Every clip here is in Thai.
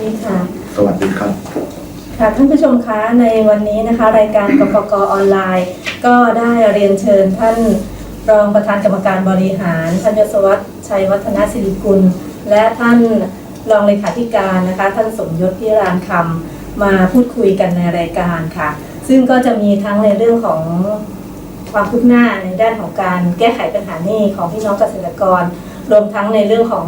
ดีครับสวัสดีค่ะ สวัสดีครับ ค่ะท่านผู้ชมคะในวันนี้นะคะ รายการกกกออนไลน์ ก็ได้เรียนเชิญท่านรองประธานกรรมการบริหารท่านยศวัฒน์ชัยวัฒนศิริกุล และท่านรองเลขาธิการนะคะ ท่านสมยศพิรานคำมาพูดคุยกันในรายการค่ะ ซึ่งก็จะมีทั้งในเรื่องของความคืบหน้าในด้านของการแก้ไขปัญหาหนี้ของพี่น้องเกษตรกร รวมทั้งในเรื่องของ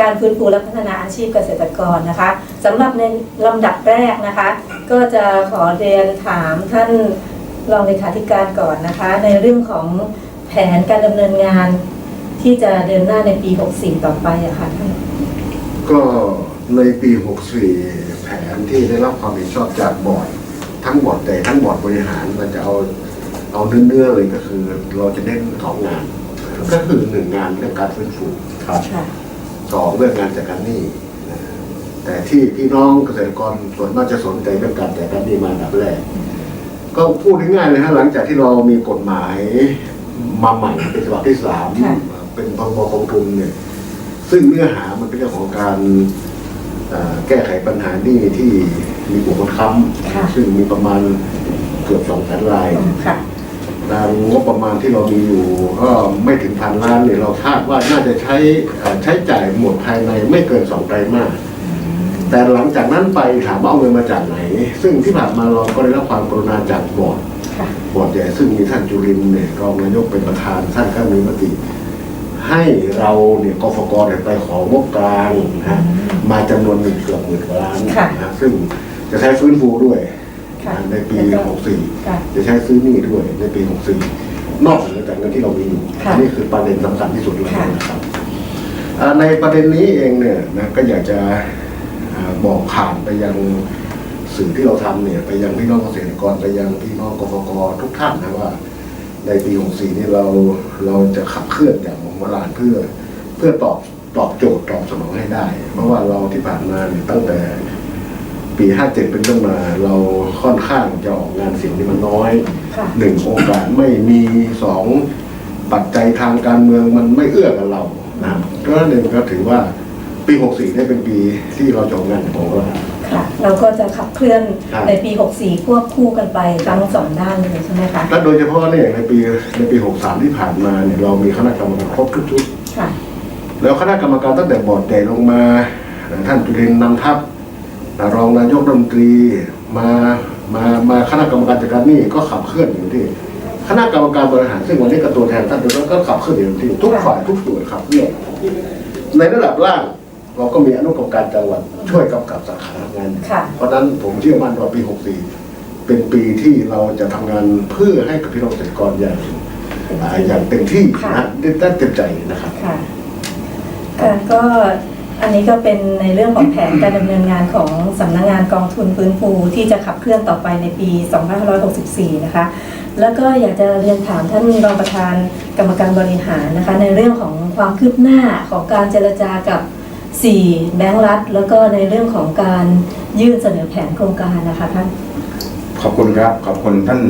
การฟื้นฟูและพัฒนาอาชีพเกษตรกรนะคะสำหรับในลำดับแรกนะคะ ก็จะขอเรียนถามท่านรองเลขาธิการก่อนนะคะ ในเรื่องของแผนการดำเนินงานที่จะเดินหน้าในปี 64 ต่อไปอะค่ะท่านก็ในปี 64 แผนที่ได้รับความเห็นชอบจากบอร์ดทั้งบอร์ดแต่ทั้งบอร์ดบริหารมันจะเอาเอาเนื้อๆเลยก็คือ เราจะเน้นสองงานก็คือหนึ่งงานเรื่องการฟื้นฟูครับค่ะ สองเรื่องงานจัดการหนี้นะแต่ที่พี่น้องเกษตรกรส่วนมากจะสนใจเรื่องการจัดการหนี้มาอันดับแรกก็พูดง่ายๆเลยฮะหลังจากที่เรามีกฎหมายมาใหม่เป็นฉบับที่สามค่ะเป็นพรบกองทุนเนี่ยซึ่งเนื้อหามันเป็นเรื่องของการเอ่อแก้ไขปัญหาหนี้ที่มีบุคคลค้ค่ะำซึ่งมีประมาณเกือบสองแสนรายค่ะ ตามงบประมาณที่เรามีอยู่ก็ไม่ถึงพันล้านเนี่ยเราคาดว่าน่าจะใช้เอ่อใช้จ่ายหมดภายในไม่เกินสองไตรมาสแต่หลังจากนั้นไปถามว่าเอาเงินมาจากไหน ซึ่งที่ผ่านมาเราก็ได้รับความกรุณาจากบอร์ดค่ะบอร์ดใหญ่ซึ่งมีท่านจุรินทร์เนี่ยรองนายกเป็นประธานท่านก็มีมติ ให้เราเนี่ยกฟกเนี่ยไปของบกลางนะฮะมาจำนวนหนึ่งเกือบหมื่นกว่าล้านค่ะนะฮะซึ่งจะใช้ฟื้นฟูด้วย ค่ะในปีแล้วก็64ค่ะจะใช้ซื้อหนี้ด้วยในปี 64 นอกเหนือจากเงินที่เรามีอยู่ค่ะอันนี้คือประเด็นสำคัญที่สุดเลยค่ะ นะครับอ่าในประเด็นนี้เองเนี่ยนะก็อยากจะอ่าบอกผ่านไปยังสื่อที่เราทำเนี่ย ไปยังพี่น้องเกษตรกรไปยังพี่น้องกฟกทุกท่านนะว่า ในปี 64 นี้เราเราจะขับเคลื่อนอย่างมโหฬารเพื่อเพื่อตอบตอบโจทย์ตอบสนองให้ได้ เพราะว่าเราที่ผ่านมาเนี่ยตั้งแต่ ปี 57 เป็นต้นมาเราค่อนข้างจะออกงานเสียงที่มันน้อยค่ะ หนึ่งโอกาสไม่มีสองปัจจัยทางการเมืองมันไม่เอื้อกับเรานะครับก็นั่นเองก็ถือว่าปี 64ได้เป็นปีที่เราจะออกงานของเรา ค่ะ เราก็จะขับเคลื่อนครับ ในปี 64 ควบคู่กันไปทั้งสองด้านเลยใช่ไหมคะ และโดยเฉพาะเนี่ยในปีในปี 63 ที่ผ่านมาเนี่ยเรามีคณะกรรมการครบทุกชุด ค่ะ แล้วคณะกรรมการตั้งแต่บอร์ดใหญ่ลงมา ท่านจุรินทร์นำทัพ รองนายกรัฐมนตรีมามามาคณะกรรมการจัดการหนี้ก็ขับเคลื่อนอยู่ที่คณะกรรมการบริหารซึ่งวันนี้กับตัวแทนท่านด้วยก็ขับเคลื่อนอยู่ที่ทุกฝ่ายทุกส่วนขับเคลื่อนในระดับล่างเราก็มีอนุกรรมการจังหวัดช่วยกำกับสาขางานค่ะเพราะฉะนั้นผมเชื่อมั่นว่าปี 64 เป็นปีที่เราจะทำงานเพื่อให้กับพี่น้องเกษตรกรอย่างอ่าอย่างเต็มที่ค่ะนะได้ได้เต็มใจนะครับค่ะค่ะก็ อันนี้ก็เป็นในเรื่องของแผนการดำเนินงานของสำนักงงานกองทุนฟื้นฟูที่จะขับเคลื่อนต่อไปในปี 2564 นะคะ แล้วก็อยากจะเรียนถามท่านรองประธานกรรมการบริหารนะคะ ในเรื่องของความคืบหน้าของการเจรจากับ 4 แบงก์รัฐ แล้วก็ในเรื่องของการยื่นเสนอแผนโครงการนะคะท่าน ขอบคุณครับ ขอบคุณท่าน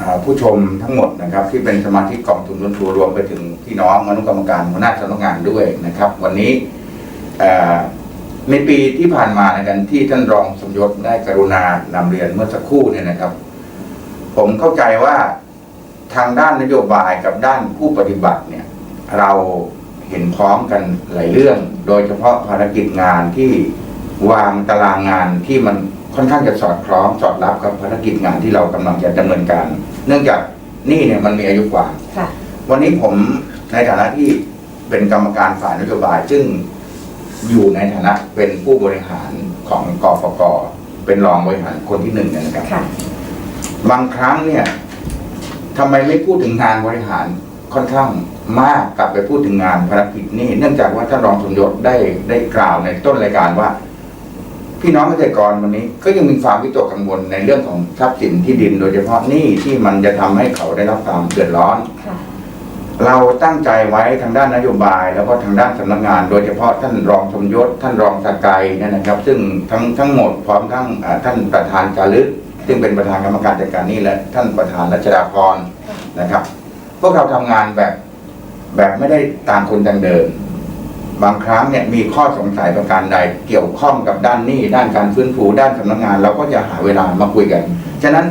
อ่าผู้ชมทั้งหมดนะครับ ที่เป็นสมาชิกกองทุนรวมตัวรวมไปถึงพี่น้องอนุกรรมการหัวหน้าสำนักงานด้วยนะครับ วันนี้ ในปีที่ผ่านมาในกันที่ท่านรองสมยศได้กรุณานำเรียนเมื่อสักครู่เนี่ยนะครับ ผมเข้าใจว่าทางด้านนโยบายกับด้านผู้ปฏิบัติเนี่ย เราเห็นพร้อมกันหลายเรื่อง โดยเฉพาะภารกิจงานที่วางตารางงานที่มันค่อนข้างจะสอดคล้องสอดรับกับภารกิจงานที่เรากำลังจะดำเนินการ เนื่องจากนี่เนี่ยมันมีอายุกว่าวันนี้ผมในฐานะที่เป็นกรรมการฝ่ายนโยบาย ซึ่ง อยู่ในฐานะเป็นผู้บริหารของกฟกเป็นรองบริหารคนที่หนึ่งเนี่ยนะครับค่ะบางครั้งเนี่ยทำไมไม่พูดถึงงานบริหารค่อนข้างมากกลับไปพูดถึงงานภารกิจนี่เนื่องจากว่าท่านรองสมยศได้ได้กล่าวในต้นรายการว่า พี่น้องเกษตรกรวันนี้ ก็ยังมีความวิตกกังวลในเรื่องของทรัพย์สินที่ดิน โดยเฉพาะหนี้ที่มันจะทำให้เขาได้รับความเดือดร้อนค่ะ เราตั้งใจไว้ทางด้านนโยบาย แล้วก็ทางด้านสำนักงาน โดยเฉพาะท่านรองสมยศท่านรองสกายเนี่ยนะครับ ซึ่งทั้งทั้งหมดพร้อมทั้งท่านประธานจารึกซึ่งเป็นประธานกรรมการจัดการนี้และท่านประธานรัชดาพรนะครับ พวกเราทำงานแบบแบบไม่ได้ตางคนต่างเดินบางครั้งเนี่ยมีข้อสงสัยประการใด เกี่ยวข้องกับด้านนี้ ด้านการฟื้นฟูด้านสำนักงาน เราก็จะหาเวลามาคุยกัน ฉะนั้น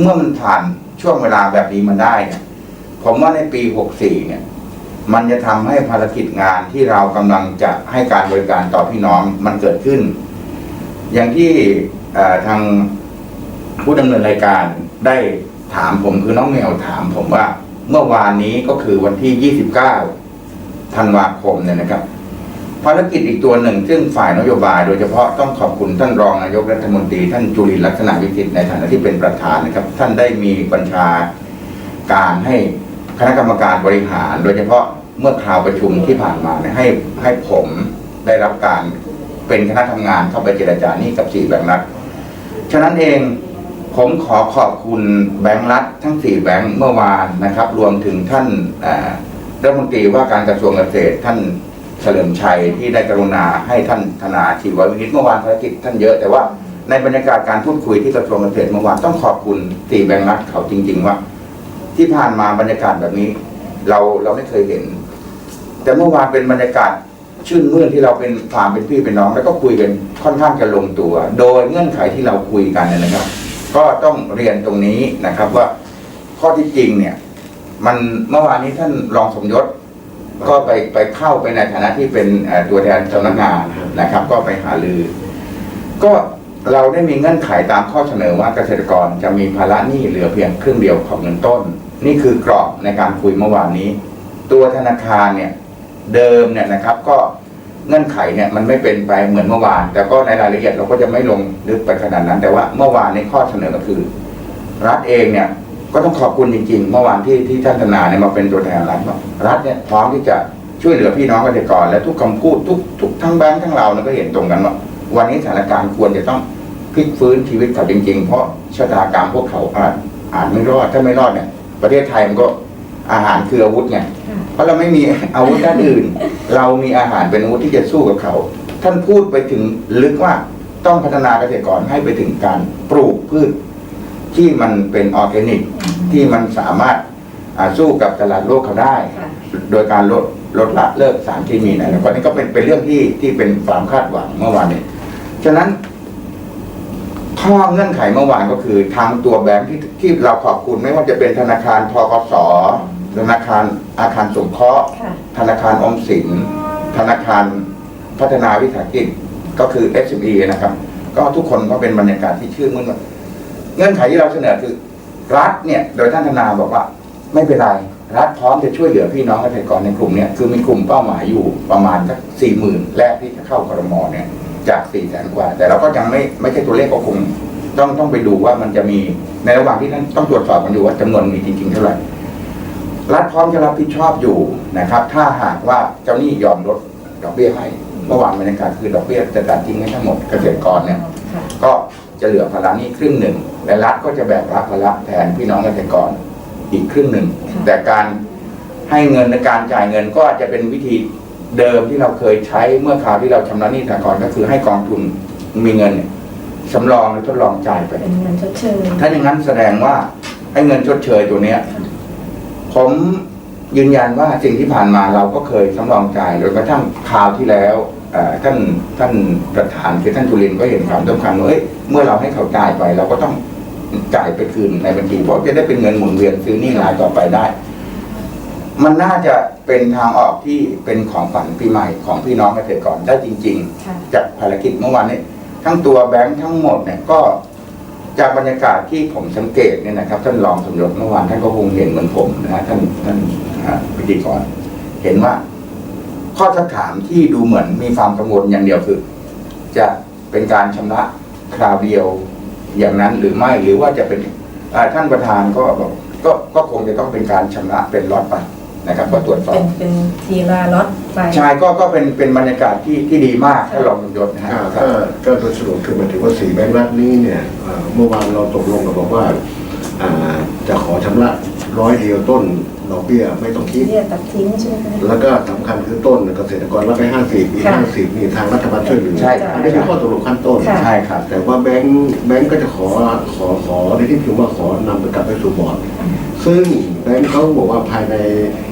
เมื่อมันผ่านช่วงเวลาแบบนี้มาได้เนี่ย ผมว่าในปี 64 เนี่ย มันจะทำให้ภารกิจงานที่เรากำลังจะให้การบริการต่อพี่น้องมันเกิดขึ้น อย่างที่ทางผู้ดำเนินรายการได้ถามผมคือน้องแมวถามผมว่าเมื่อวานนี้ก็คือวันที่ 29 ธันวาคมเนี่ยนะครับ ภารกิจอีกตัวหนึ่ง ซึ่งฝ่ายนโยบาย โดยเฉพาะต้องขอบคุณท่านรองนายกรัฐมนตรี ท่านจุลินลักษณะวิสิทธิ์ในฐานะที่เป็นประธานนะครับ ท่านได้มีบัญชาการให้ คณะกรรมการบริหาร โดยเฉพาะเมื่อคราวประชุมที่ผ่านมาเนี่ยให้ให้ผมได้รับการเป็นคณะทำงานเข้าไปเจรจานี่กับสี่แบงค์รัฐฉะนั้นเองผมขอขอบคุณแบงค์รัฐทั้งสี่แบงค์เมื่อวานนะครับ รวมถึงท่านรัฐมนตรีว่าการกระทรวงเกษตรท่านเฉลิมชัยที่ได้กรุณาให้ท่านธนาชีววินิตเมื่อวานภารกิจท่านเยอะแต่ว่าในบรรยากาศการพูดคุยที่กระทรวงเกษตรเมื่อวานต้องขอบคุณตีแบงค์รัฐเขาจริง ๆ ว่า ที่ผ่านมาบรรยากาศแบบนี้ เราเราไม่เคยเห็น แต่เมื่อวานเป็นบรรยากาศชื่นมื่นที่เราเป็นผานเป็นพี่เป็นน้อง แล้วก็คุยกันค่อนข้างจะลงตัว โดยเงื่อนไขที่เราคุยกันนะครับ ก็ต้องเรียนตรงนี้นะครับว่าข้อที่จริงเนี่ย มันเมื่อวานนี้ท่านรองสมยศก็ไปไปเข้าไปในฐานะที่เป็นตัวแทนสำนักงานนะครับ ก็ไปหาลือ ก็เราได้มีเงื่อนไขตามข้อเสนอว่าเกษตรกรจะมีภาระหนี้เหลือเพียงครึ่งเดียวของเงินต้น นี่คือกรอบในการคุยเมื่อวานนี้ ตัวธนาคารเนี่ยเดิมเนี่ยนะครับก็เงื่อนไขเนี่ยมันไม่เป็นไปเหมือนเมื่อวาน แต่ก็ในรายละเอียดเราก็จะไม่ลงลึกไปขนาดนั้น แต่ว่าเมื่อวานในข้อเสนอก็คือ รัฐเองเนี่ยก็ต้องขอบคุณจริงๆ เมื่อวานที่ที่ท่านธนาเนี่ยมาเป็นตัวแทนรัฐว่ารัฐเนี่ยพร้อมที่จะช่วยเหลือพี่น้องเกษตรกร และทุกคำพูดทุกทุกทั้งแบงค์ทั้งเราเนี่ยก็เห็นตรงกันว่าวันนี้สถานการณ์ควรจะต้องพลิกฟื้นชีวิตเขาจริง ๆ เพราะชะตากรรมพวกเขาอาจอาจไม่รอดถ้าไม่รอดเนี่ย ประเทศไทยมันก็อาหารคืออาวุธไงค่ะเพราะเราไม่มีอาวุธด้านอื่น เรามีอาหารเป็นอาวุธที่จะสู้กับเขา ท่านพูดไปถึงลึกว่าต้องพัฒนาเกษตรกรให้ไปถึงการปลูกพืช ที่มันเป็นออร์แกนิกที่มันสามารถอ่าสู้กับตลาดโลกเขาได้ค่ะโดยการลดลดละเลิกสารเคมีนะแล้วก็นี่ก็เป็นเป็นเรื่องที่ที่เป็นความคาดหวังเมื่อวานนี้ฉะนั้น ข้อเงื่อนไขเมื่อวานก็คือทางตัวแบงค์ที่ที่เราขอบคุณไม่ว่าจะเป็นธนาคารทกสธนาคารอาคารสงเคราะห์ค่ะ ธนาคารออมสิน ธนาคารพัฒนาวิสาหกิจก็คือ SME นะครับ ก็ทุกคนก็เป็นบรรยากาศที่ชื่นมื่นว่าเงื่อนไขที่เราเสนอคือ รัฐเนี่ย โดยท่านธนาบอกว่า ไม่เป็นไร รัฐพร้อมจะช่วยเหลือพี่น้องเกษตรกรในกลุ่มเนี่ยคือมีกลุ่มเป้าหมายอยู่ประมาณสักสี่หมื่นแรกที่จะเข้าครมเนี่ย จากสี่แสนกว่า แต่เราก็ยังไม่ไม่ใช่ตัวเลขก็คงต้องต้องไปดูว่ามันจะมีในระหว่างที่ท่านต้องตรวจสอบกันอยู่ว่าจำนวนมีจริงๆเท่าไหร่รัฐพร้อมจะรับผิดชอบอยู่นะครับ ถ้าหากว่าเจ้าหนี้ยอมลดดอกเบี้ยให้เมื่อวานบรรยากาศคือดอกเบี้ยจะตัดทิ้งให้ทั้งหมดเกษตรกรเนี่ยค่ะก็จะเหลือภาระหนี้ครึ่งหนึ่ง และรัฐก็จะแบกรับภาระแทนพี่น้องเกษตรกรอีกครึ่งหนึ่งค่ะแต่การให้เงินในการจ่ายเงินก็อาจจะเป็นวิธี เดิมที่เราเคยใช้เมื่อคราวที่เราชำระหนี้สากลก็คือให้กองทุนมีเงินเนี่ยสำรองหรือทดลองจ่ายไป เป็นเงินชดเชยถ้าอย่างนั้นแสดงว่าไอ้เงินชดเชยตัวเนี้ย ผมยืนยันว่าสิ่งที่ผ่านมาเราก็เคยสำรองจ่ายโดยกระทั่งคราวที่แล้วเอ่อท่านท่านประธานคือท่านจุลินทร์ก็เห็นความสำคัญว่าเอ้ยเมื่อเราให้เขาจ่ายไป เราก็ต้องจ่ายไปคืนในบัญชีเพราะจะได้เป็นเงินหมุนเวียนซื้อหนี้รายต่อไปได้ มันน่าจะเป็นทางออกที่เป็นของฝันปีใหม่ของพี่น้องเกษตรกรได้จริงๆค่ะจากภารกิจเมื่อวานนี้ ทั้งตัวแบงค์ทั้งหมดเนี่ยก็จากบรรยากาศที่ผมสังเกตเนี่ยนะครับ ท่านรองสมยศเมื่อวานท่านก็คงเห็นเหมือนผมนะฮะท่านท่านอ่าพิธีกรเห็นว่า ข้อสักถามที่ดูเหมือนมีความกังวลอย่างเดียวคือ จะเป็นการชำระคราวเดียวอย่างนั้นหรือไม่หรือว่าจะเป็นอ่าท่านประธานก็บอกก็ก็คงจะต้องเป็นการชำระเป็นล็อตไป นะครับก็ตรวจสอเป็บนเป็นทีละล็อตไป ใช่ก็ก็เป็นเป็นบรรยากาศที่ที่ดีมากท่านรองสมยศนะฮะก็ก็ก็โดยสรุปคือหมายถึงว่าสีแบงค์รัฐนี้เนี่ยเอ่อเมื่อวานเราตกลงกันบอกว่าอ่าจะขอชำระร้อยเดียวต้นดอกเบี้ยไม่ต้องคิด เรียกตัดทิ้งใช่ไหมคะ แล้วก็สำคัญคือต้นเกษตรกรรับไปห้าสิบอีกค่ะห้าสิบนี่ทางรัฐบาลช่วยเหลือใช่อันนี้เป็นข้อตกลงขั้นต้น ค่ะ ใช่ครับ แต่ว่าแบงค์แบงค์ก็จะขอขอขอในที่ประชุมว่าขอนำไปกลับไปสู่บอร์ดซึ่งแบงค์เขาบอกว่าภายในอ่า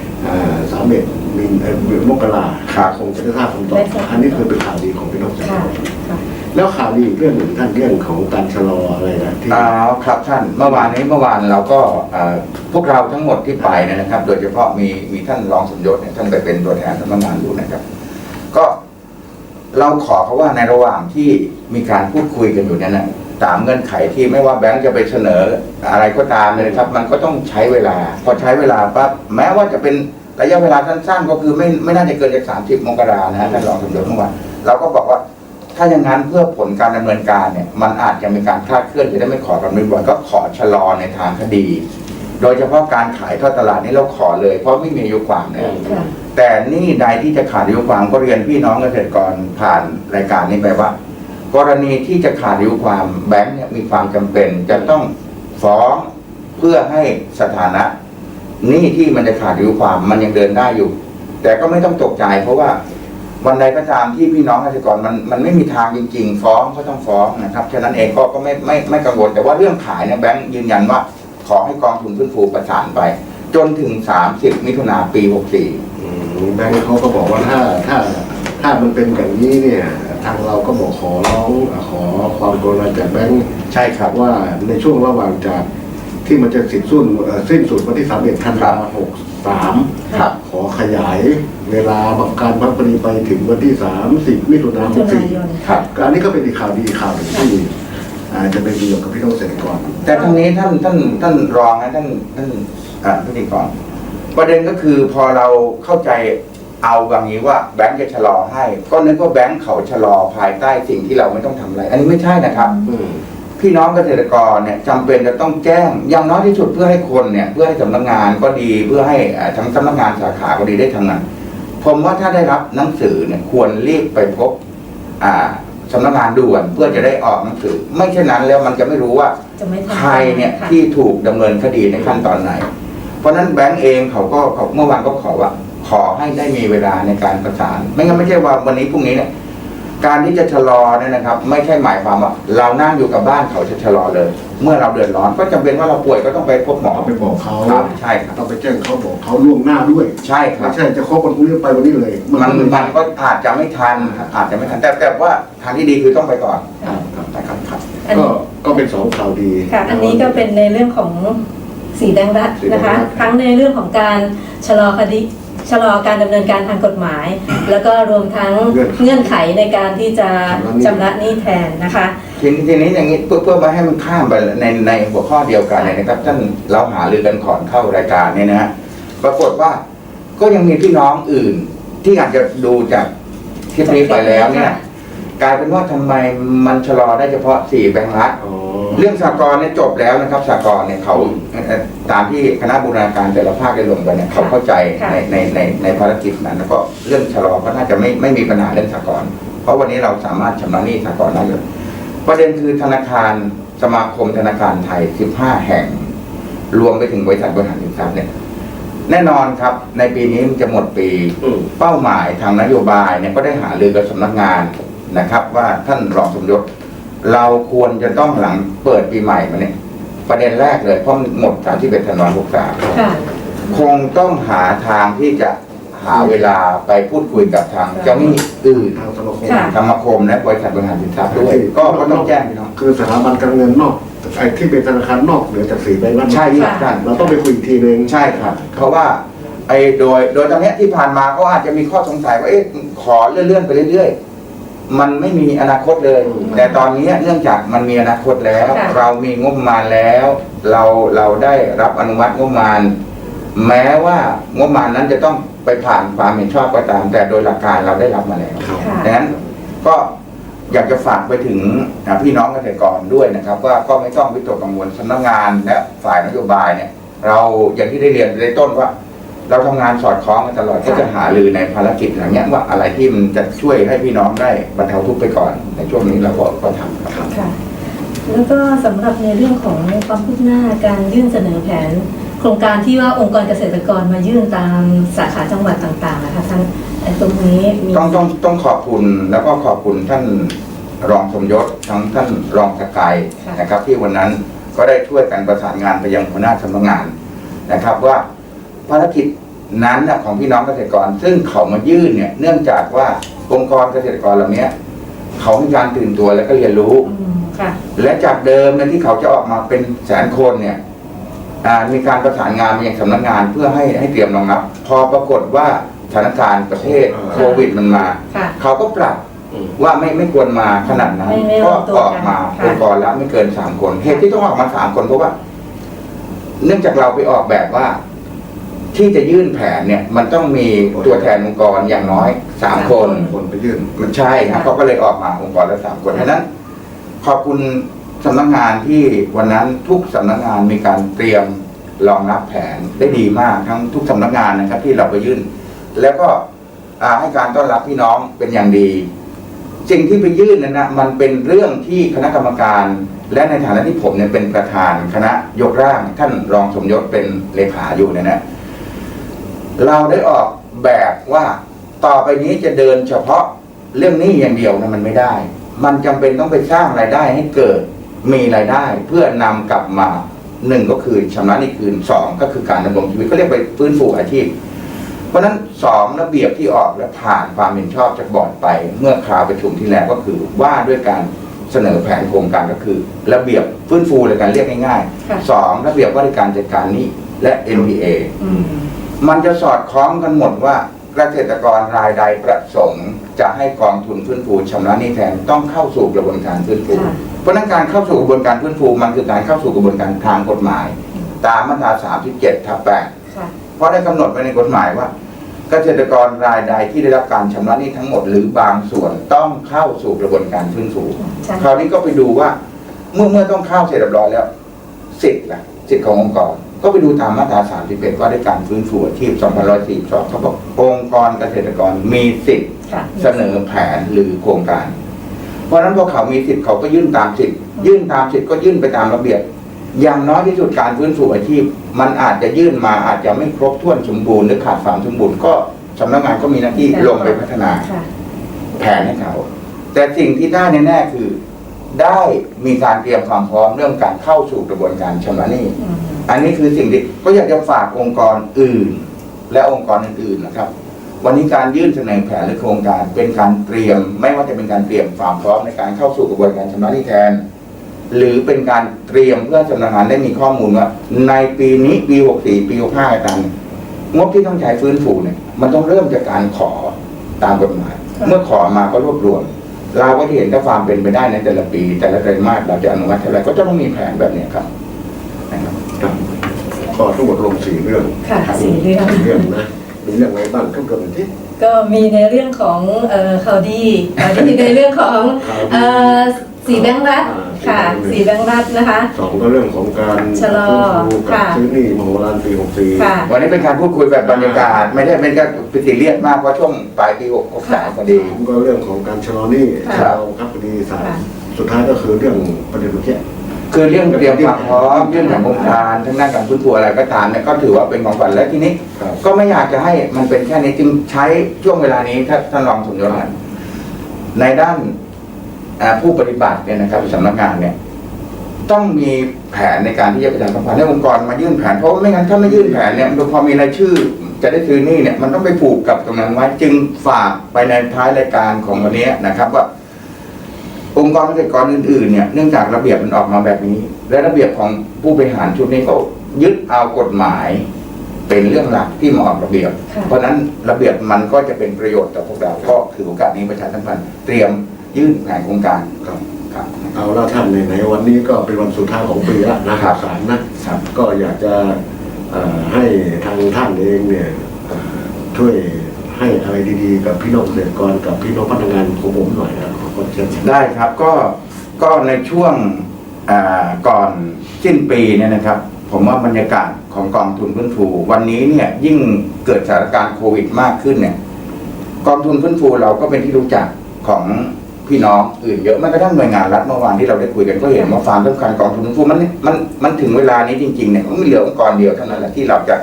สามเอ็ดมีเอ่อมกราครับคงจะได้ทราบคำตอบได้ทราบอันนี้คือเป็นข่าวดีของพี่น้องเกษตรค่ะกรค่ะแล้วข่าวดีอีกเรื่องหนึ่งท่านเรื่องของการชะลออะไรนะที่อ่าครับท่านเมื่อวานนี้เมื่อวานเราก็อ่าพวกเราทั้งหมดที่ไปเนยนะครับ โดยเฉพาะมีมีท่านรองสมยศเนี่ยท่านไปเป็นตัวแทนสำนักงานอยู่นะครับ ก็เราขอเขาว่าในระหว่างที่มีการพูดคุยกันอยู่เนี่ยนะ ตามเงื่อนไขที่ไม่ว่าแบงค์จะไปเสนออะไรก็ตามเลยนะครับ มันก็ต้องใช้เวลา พอใช้เวลาปั๊บแม้ว่าจะเป็นระยะเวลาสั้นๆ ก็คือไม่ไม่น่าจะเกินจากสามสิบมกรานะฮะท่านรองสมยศเมื่อวานเราก็บอกว่าถ้าอย่างนั้นเพื่อผลการดำเนินการเนี่ยมันอาจจะมีการคลาดเคลื่อนจะได้ไม่ขอกันบ่อยๆก็ขอชะลอในทางคดี โดยเฉพาะการขายทอดตลาดนี่เราขอเลย เพราะไม่มีอายุความนะค่ะแต่นี่ใดที่จะขาดอายุความก็เรียนพี่น้องเกษตรกรผ่านรายการนี้ไปว่า กรณีที่จะขาดอายุความแบงค์เนี่ยมีความจำเป็น จะต้องฟ้องเพื่อให้สถานะหนี้ที่มันจะขาดอายุความมันยังเดินได้อยู่ แต่ก็ไม่ต้องตกใจ เพราะว่าวันใดก็ตามที่พี่น้องเกษตรกรมันมันไม่มีทางจริง ๆ ฟ้องก็ต้องฟ้องนะครับฉะนั้นเองก็ก็ไม่ไม่ไม่กังวลแต่ว่าเรื่องขายเนี่ยแบงค์ยืนยันว่า ขอให้กองทุนฟื้นฟูประสานไป จนถึง 30 มิถุนาปี 64อืมแบงค์เขาก็บอกว่าถ้าถ้า ถ้ามันเป็นอย่างนี้เนี่ยทางเราก็บอกขอร้องขอความกรุณาจากแบงค์ใช่ครับว่าในช่วงระหว่างจากที่มันจะสิ้นสุดเอ่อสิ้นสุดวันที่สามเอ็ดธันวาหกสามครับขอขยายเวลาบังการพักปรีไปถึงวันที่สามสิบมิถุนายนมิถุนายนครับอันนี้ก็เป็นอีกข่าวดีข่าวหนึ่งที่อาจจะเป็นประโยชน์กับพี่น้องเกษตรกรแต่ทั้งนี้ท่านท่านท่านรองนะท่านท่านอ่าพิธีกรประเด็นก็คือพอเราเข้าใจ เอาแบบนี้ว่าแบงก์จะชะลอให้ ก็นึกว่าแบงก์เขาชะลอภายใต้สิ่งที่เราไม่ต้องทำอะไร อันนี้ไม่ใช่นะครับ อืม พี่น้องเกษตรกรเนี่ยจำเป็นจะต้องแจ้งอย่างน้อยที่สุดเพื่อให้คนเนี่ยเพื่อให้สำนักงานก็ดีเพื่อให้อ่าทั้งสำนักงานสาขาก็ดีได้ทำงานผมว่าถ้าได้รับหนังสือเนี่ยควรรีบไปพบอ่าสำนักงานด่วนเพื่อจะได้ออกหนังสือ ไม่เช่นนั้นแล้วมันจะไม่รู้ว่า จะไม่ทำใครเนี่ยค่ะ ที่ถูกดำเนินคดีในขั้นตอนไหน เพราะฉะนั้นแบงก์เองเขาก็เขาเมื่อวานก็ขอว่า ขอให้ได้มีเวลาในการประสาน ไม่งั้นไม่ใช่ว่าวันนี้พรุ่งนี้เนี่ยการที่จะชะลอเนี่ยนะครับ ไม่ใช่หมายความว่าเรานั่งอยู่กับบ้านเขาจะชะลอเลย เมื่อเราเดือดร้อนก็จำเป็นว่าเราป่วยก็ต้องไปพบหมอ ต้องไปบอกเขาครับใช่ครับต้องไปแจ้งเขาบอกเขาล่วงหน้าด้วยใช่ครัไม่บใช่จะครบวันพรุ่งนี้ไปวันนี้เลยมันก็เลยมันก็อาจจะไม่ทันครับอาจจะไม่ทันแต่แต่ว่าทางที่ดีคือต้องไปก่อนครับครับนะครับครับอันก็นี้ก็เป็นสองข่าวดี ค่ะอันนี้ก็เป็นในเรื่องของสีแดงรัฐสีแดงรัฐนะคะ ทั้งในเรื่องของการชะลอคดี ชะลอการดำเนินการทางกฎหมาย แล้วก็รวมทั้งเงื่อนไขในการที่จะชำระหนี้แทนนะคะ ทีนี้ทีนี้อย่างนี้เพื่อเพื่อไมาให้มันข้ามไปในในหัวข้อเดียวกันเนี่ยนะครับท่านเราหารือกันก่อนเข้ารายการเนี่ยนะฮะปรากฏว่าก็ยังมีพี่น้องอื่น ที่อาจจะดูจากคลิปนี้ไปแล้วเนี่ย กลายเป็นว่าทำไมมันชะลอได้เฉพาะสี่แบงค์รัฐ อ๋อ เรื่องสากลเนี่ยจบแล้วนะครับสากลเนี่ยเขาเอ่อตามที่คณะบูรณาการแต่ละภาคได้ลงไปเนี่ยเขาเข้าใจค่ะ ในในในในภารกิจนั้น แล้วก็เรื่องชะลอก็น่าจะไม่ไม่มีปัญหาเรื่องสากลเพราะวันนี้เราสามารถชำระหนี้สากลได้เลยประเด็นคือธนาคารสมาคมธนาคารไทย 15 แห่ง รวมไปถึงบริษัทบริหารสินทรัพย์เนี่ยแน่นอนครับในปีนี้มันจะหมดปี อืม เป้าหมายทางนโยบายเนี่ยก็ได้หารือกับสำนักงาน นะครับว่าท่านรองสมยศเราควรจะต้องหลังเปิดปีใหม่มาเนี่ยประเด็นแรกเลยเพราะมันหมด31ธันวาคม63ค่ะคงต้องหาทางที่จะหาเวลาไปพูดคุยกับทางเจ้าหนี้อื่นทางสมาคมค่ะสมาคมและบริษัทบริหารสินทรัพย์ด้วยก็ก็ต้องแจ้งพี่น้องคือสถาบันการเงินนอกไอ้ที่เป็นธนาคารนอกเหนือจากสี่แบงก์นั้นใช่ครับท่านเราต้องไปคุยอีกทีนึงใช่ครับ เพราะว่าไอ้โดยโดยตอนเนี้ยที่ผ่านมาก็อาจจะมีข้อสงสัยว่าเอ๊ะขอเลื่อนๆไปเรื่อยๆ มันไม่มีอนาคตเลย แต่ตอนนี้เนื่องจากมันมีอนาคตแล้วค่ะเรามีงบประมาณแล้ว เราเราได้รับอนุมัติงบประมาณ แม้ว่างบประมาณนั้นจะต้องไปผ่านความเห็นชอบก็ตาม แต่โดยหลักการเราได้รับมาแล้วครับค่ะดังนั้นก็อยากจะฝากไปถึงอ่าพี่น้องเกษตรกรด้วยนะครับ ว่าก็ไม่ต้องวิตกกังวลสำนักงานและฝ่ายนโยบายเนี่ย เราอย่างที่ได้เรียนไปในต้นว่า เราทำงานสอดคล้องกันตลอดก็จะหารือในภารกิจอย่างเงี้ยว่าอะไรที่มันจะช่วยให้พี่น้องได้บรรเทาทุกข์ไปก่อน ในช่วงนี้เราก็ก็ทำครับค่ะแล้วก็สำหรับในเรื่องของความคืบหน้าการยื่นเสนอแผน โครงการที่ว่าองค์กรเกษตรกรมายื่นตามสาขาจังหวัดต่างๆนะคะท่านไอ้ตรงนี้มีต้องต้องต้องขอบคุณแล้วก็ขอบคุณท่านรองสมยศทั้งท่านรองสกายค่ะนะครับ ที่วันนั้นก็ได้ช่วยกันประสานงานไปยังหัวหน้าสำนักงานนะครับว่า ภารกิจนั้นน่ะของพี่น้องเกษตรกร ซึ่งเขามายื่นเนี่ยเนื่องจากว่าองค์กรเกษตรกรเหล่านี้เขามีการตื่นตัวและก็เรียนรู้อืมค่ะและจากเดิมเนี่ยที่เขาจะออกมาเป็นแสนคนเนี่ยอ่ามีการประสานงานมายังสำนักงานเพื่อให้ให้เตรียมรองรับ พอปรากฏว่าสถานการณ์ประเทศอ่าโควิดมันมาค่ะเขาก็ปรับอืมว่าไม่ไม่ควรมาขนาดนั้นไม่ไม่ก็ลงตัวออกมากันค่ะองค์กรแล้วไม่เกินสามคนเหตุที่ต้องออกมาสามคนเพราะว่า เนื่องจากเราไปออกแบบว่า ที่จะยื่นแผนเนี่ยมันต้องมีตัวแทนองค์กรอย่างน้อยสามคน คนไปยื่นมันใช่ครับเขาก็เลยออกมาองค์กรละสามคนฉะนั้น ขอบคุณสำนักงานที่วันนั้นทุกสำนักงานมีการเตรียมรองรับแผนได้ดีมากทั้งทุกสำนักงานนะครับ ที่เราไปยื่น แล้วก็อ่าให้การต้อนรับพี่น้องเป็นอย่างดีสิ่งที่ไปยื่นนั้นนะมันเป็นเรื่องที่คณะกรรมการ และในฐานะที่ผมเนี่ยเป็นประธานคณะยกร่าง ท่านรองสมยศเป็นเลขาอยู่เนี่ยนะ เราได้ออกแบบว่าต่อไปนี้จะเดินเฉพาะเรื่องนี้อย่างเดียวนะมันไม่ได้ มันจำเป็นต้องไปสร้างรายได้ให้เกิดมีรายได้เพื่อนำกลับมาหนึ่งก็คือชำระนี้คืนสองก็คือการดำรงชีวิตก็เรียกไปฟื้นฟูอาชีพ เพราะฉะนั้นสองระเบียบที่ออกและผ่านความเห็นชอบจากบอร์ดไป เมื่อคราวประชุมที่แล้วก็คือว่าด้วยการเสนอแผนโครงการก็คือ ระเบียบฟื้นฟูเลยการเรียกง่ายๆสองระเบียบว่าด้วยการจัดการนี้และ NPA มมันจะสอดคล้องกันหมดว่าเกษตรกรรายใดประสงค์จะให้กองทุนฟื้นฟูชำระหนี้แทนต้องเข้าสู่กระบวนการฟื้นฟูค่ะเพราะฉะนั้นการเข้าสู่กระบวนการฟื้นฟูมันคือการเข้าสู่กระบวนการทางกฎหมาย ตามมาตรา37ทับ8ค่ะเพราะได้กำหนดไว้ในกฎหมายว่า เกษตรกรรายใดที่ได้รับการชำระหนี้ทั้งหมดหรือบางส่วนต้องเข้าสู่กระบวนการฟื้นฟูใช่คราวนี้ก็ไปดูว่า เมื่อเมื่อต้องเข้าเสร็จเรียบร้อยแล้ว สิทธิ์ล่ะสิทธิ์ขององค์กร ก็ไปดูตามมาตรา31ว่าด้วยการฟื้นฟูอาชีพ2142เขาบอกองค์กรเกษตรกรมีสิทธิ์ค่ะเสนอแผนหรือโครงการ เพราะฉะนั้นพอเขามีสิทธิ์เขาก็ยื่นตามสิทธิ์ยื่นตามสิทธิ์ก็ยื่นไปตามระเบียบ อย่างน้อยที่สุดการฟื้นฟูอาชีพ มันอาจจะยื่นมาอาจจะไม่ครบถ้วนสมบูรณ์หรือขาดความสมบูรณ์ก็สำนักงานก็มีหน้าที่ลงไปพัฒนาค่ะแผนให้เขา แต่สิ่งที่ได้แน่ๆคือ ได้มีการเตรียมความพร้อมเรื่องการเข้าสู่กระบวนการชำระหนี้อืมอันนี้คือสิ่งที่ก็อยากจะฝากองค์กรอื่น และองค์กรอื่นๆนะครับ วันนี้การยื่นเสนอแผนหรือโครงการเป็นการเตรียม ไม่ว่าจะเป็นการเตรียมความพร้อมในการเข้าสู่กระบวนการชำระหนี้แทน หรือเป็นการเตรียมเพื่อสำนักงานได้มีข้อมูลว่า ในปีนี้ปี 64 ปี 65อะไรต่างๆงบที่ต้องใช้ฟื้นฟูเนี่ยมันต้องเริ่มจากการขอตามกฎหมายครับเมื่อขอมาก็รวบรวม เราก็จะเห็นถ้าความเป็นไปได้ในแต่ละปี แต่ละไตรมาสเราจะอนุมัติเท่าไหร่ก็จะต้องมีแผนแบบเนี้ยครับนะครับครับก็ทั้งหมดลงสี่เรื่องค่ะสี่เรื่องสี่เรื่องนะมีเรื่องอะไรบ้างทุกเรื่องที่ก็มีในเรื่องของเอ่อข่าวดีข่าวดีในเรื่องของข่าวดีเอ่อสีแบงค์รัฐอ่า ค่ะ สีสีแบแบงงค์ค์รัรัฐฐนะคะ สองก็เรื่องของการชะลอฟื้นฟูกับค่ะ ซื้อหนี้มโหฬารปีหกสี่ค่ะ วันนี้เป็นการพูดคุยแบบบรรยากาศ ไม่ได้เป็นการปิติเรียสมากเพราะช่วงปลายปี63พอดี ผมก็เรื่องของการชะลอหนี้ค่ะเราครับคดีศาลค่ะ สุดท้ายก็คือเรื่องประเด็นเมื่อกี้ คือเรื่องเตรียมความพร้อมเรื่องของโครงการทั้งด้านการฟื้นฟูอะไรก็ตามเนี่ยก็ถือว่าเป็นของขวัญและทีนี้ ครับ ก็ไม่อยากจะให้มันเป็นแค่นี้จึงใช้ช่วงเวลานี้ถ้าท่านรองสมยศนะในด้าน อ่าผู้ปฏิบัติเนี่ยนะครับสำนักงานเนี่ย ต้องมีแผนในการที่จะประชาสัมพันธ์ให้องค์กรมายื่นแผนเพราะว่าไม่งั้นถ้าไม่ยื่นแผนเนี่ยมันพอมีรายชื่อ จะได้ซื้อหนี่เนี่ยมันต้องไปผูกกับตรงนั้นไว้จึงฝากไปในท้ายรายการของวันนี้นะครับ ว่า องค์กรเกษตรกรอื่นๆเนี่ยเนื่องจากระเบียบมันออกมาแบบนี้ และระเบียบของผู้บริหารชุดนี้ก็ยึดเอากฎหมายเป็นเรื่องหลักที่มาออกระเบียบค่ะเพราะฉะนั้นระเบียบมันก็จะเป็นประโยชน์ต่อพวกเรา ก็ถือโอกาสนี้ประชาสัมพันธ์เตรียม ยื่นแผนโครงการครับครับ เอาละท่านในๆวันนี้ก็เป็นวันสุดท้ายของปีแล้วนะครับศาลนะครับ ก็อยากจะเอ่อให้ทางท่านเองเนี่ยเอ่อช่วยให้อะไรดีๆ กับพี่น้องเกษตรกรกับพี่น้องพนักงานของผมหน่อยนะขอเชิญได้ครับก็ก็ในช่วงอ่าก่อนสิ้นปีเนี่ยนะครับ ผมว่าบรรยากาศของกองทุนฟื้นฟู วันนี้เนี่ยยิ่งเกิดสถานการณ์โควิดมากขึ้นเนี่ยกองทุนฟื้นฟูเราก็เป็นที่รู้จักของ พี่น้องอื่นเยอะแม้กระทั่งหน่วยงานรัฐเมื่อวานที่เราได้คุยกันก็เห็นว่าความสำคัญกองทุนฟูมันมันมันถึงเวลานี้จริงๆเนี่ยมันม่เหลือองค์กรเดียวเท่านั้นแหละที่เราจะ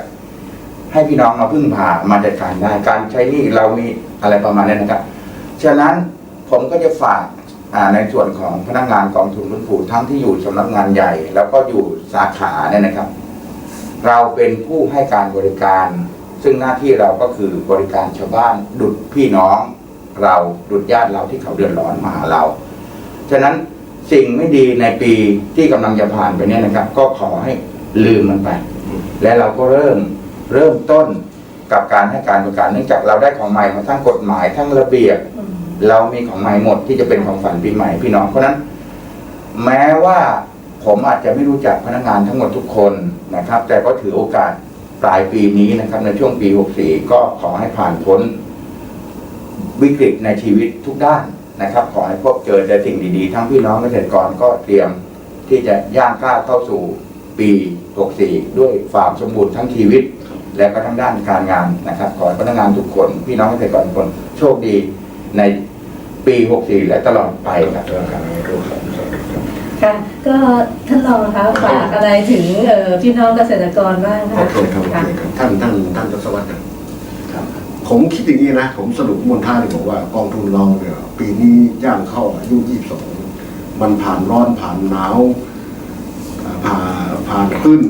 ให้พี่น้องมาพึ่งพามาจัดการได้การใช้นี่เรามีอะไรประมาณนี้นะครับ ฉะนั้นผมก็จะฝากในส่วนของพนักงานกองทุนฟื้นฟูทั้งที่อยู่สำนักงานใหญ่ แล้วก็อยู่สาขาเนี่ยนะครับ เราเป็นผู้ให้การบริการ ซึ่งหน้าที่เราก็คือบริการชาวบ้านดุดพี่น้อง เราดุดญาติเราที่เขาเดือดร้อนมาหาเรา ฉะนั้นสิ่งไม่ดีในปีที่กำลังจะผ่านไปเนี่ยนะครับ ก็ขอให้ลืมมันไป และเราก็เริ่มเริ่มต้นกับการให้การบริการเนื่องจากเราได้ของใหม่มาทั้งกฎหมายทั้งระเบียบ เรามีของใหม่หมดที่จะเป็นของฝันปีใหม่พี่น้องเพราะฉะนั้น แม้ว่าผมอาจจะไม่รู้จักพนักงานทั้งหมดทุกคนนะครับ แต่ก็ถือโอกาสปลายปีนี้นะครับ ในช่วงปี 64 ก็ขอให้ผ่านพ้น วิกฤตในชีวิตทุกด้านนะครับ ขอให้พบเจอแต่สิ่งดีๆ ทั้งพี่น้องเกษตรกรก็เตรียมที่จะย่างก้าวเข้าสู่ปี 64 ด้วยความสมบูรณ์ทั้งชีวิต และก็ทั้งด้านการงานนะครับ ขอให้พนักงานทุกคน พี่น้องเกษตรกรทุกคนโชคดีในปี 64 และตลอดไปครับค่ะก็ท่านรองนะคะฝากอะไรถึงเอ่อพี่น้องเกษตรกรบ้างโอคะเคครับโอค่ะเคครับท่านท่านท่านทศวรรษครับครับ ผมคิดอย่างนี้นะ ผมสรุปมวลท่าเลยบอกว่ากองทุนเราเนี่ยปีนี้ย่างเข้าอายุ22มันผ่านร้อนผ่านหนาวผ่านผ่านขึ้น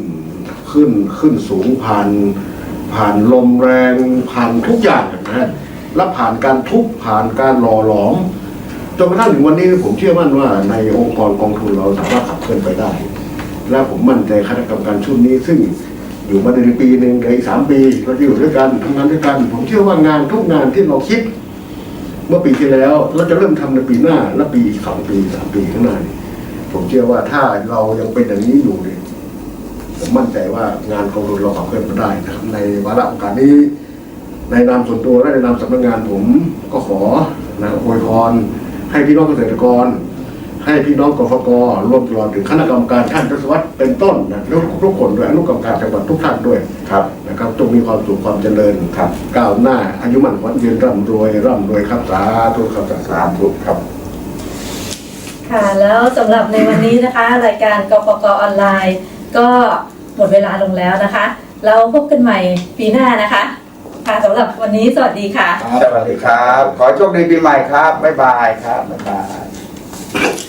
ขึ้นขึ้นสูงผ่าน ผ่านลมแรงผ่านทุกอย่างนะฮะและผ่านการทุบผ่านการหล่อหลอมจนกระทั่งถึงวันนี้ผมเชื่อมั่นว่าในองค์กรกองทุนเราสามารถขับเคลื่อนไปได้ และผมมั่นใจคณะกรรมการชุดนี้ซึ่ง อยู่มาในปีหนึ่งในอีกสามปีเราจะอยู่ด้วยกันทำงานด้วยกัน ผมเชื่อว่างานทุกงานที่เราคิด เมื่อปีที่แล้วเราจะเริ่มทำในปีหน้าและปีสองปีสามปีข้างหน้านี่ผมเชื่อว่าถ้าเรายังเป็นอย่างนี้อยู่เนี่ยผมมั่นใจว่างานกองทุนเราขับเคลื่อนไปได้นะครับในวาระโอกาสนี้ ในนามส่วนตัวและในนามสำนักงานผมก็ขอนะอวยพรให้พี่น้องเกษตรกร ให้พี่น้องกฟกรวมตลอดถึงคณะกรรมการท่านทศวรรษเป็นต้นนะทุกทุกคนด้วยอนุกรรมการจังหวัดทุกท่านด้วยครับนะครับจงมีความสุขความเจริญครับก้าวหน้าอายุมั่นขวัญยืนร่ำรวยร่ำรวยครับสาธุครับสาธุสาธุครับ ค่ะแล้วสำหรับในวันนี้นะคะ รายการกปกออนไลน์ ก็หมดเวลาลงแล้วนะคะ เราพบกันใหม่ปีหน้านะคะค่ะสำหรับวันนี้สวัสดีค่ะ สวัสดีครับ ขอโชคดีปีใหม่ครับ บ๊ายบายครับ บ๊ายบาย